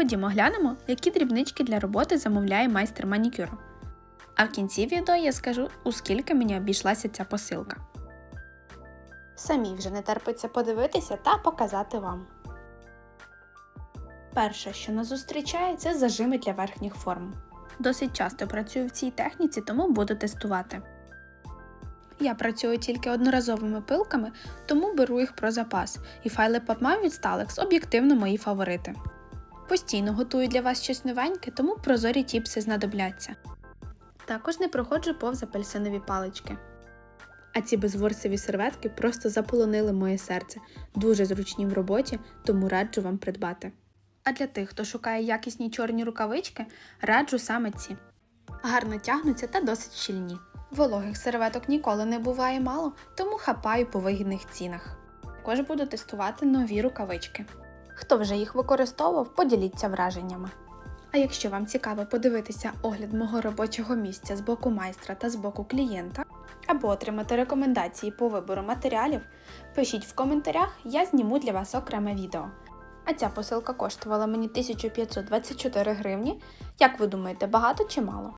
Ходімо глянемо, які дрібнички для роботи замовляє майстер манікюру. А в кінці відео я скажу, у скільки мені обійшлася ця посилка. Самі вже не терпиться подивитися та показати вам. Перше, що нас зустрічає, це зажими для верхніх форм. Досить часто працюю в цій техніці, тому буду тестувати. Я працюю тільки одноразовими пилками, тому беру їх про запас, і файли PubMap від Stalex об'єктивно мої фаворити. Постійно готую для вас щось новеньке, тому прозорі тіпси знадобляться. Також не проходжу повз апельсинові палички. А ці безворсові серветки просто заполонили моє серце, дуже зручні в роботі, тому раджу вам придбати. А для тих, хто шукає якісні чорні рукавички, раджу саме ці. Гарно тягнуться та досить щільні. Вологих серветок ніколи не буває мало, тому хапаю по вигідних цінах. Також буду тестувати нові рукавички. Хто вже їх використовував, поділіться враженнями. А якщо вам цікаво подивитися огляд мого робочого місця з боку майстра та з боку клієнта, або отримати рекомендації по вибору матеріалів, пишіть в коментарях, я зніму для вас окреме відео. А ця посилка коштувала мені 1524 гривні. Як ви думаєте, багато чи мало?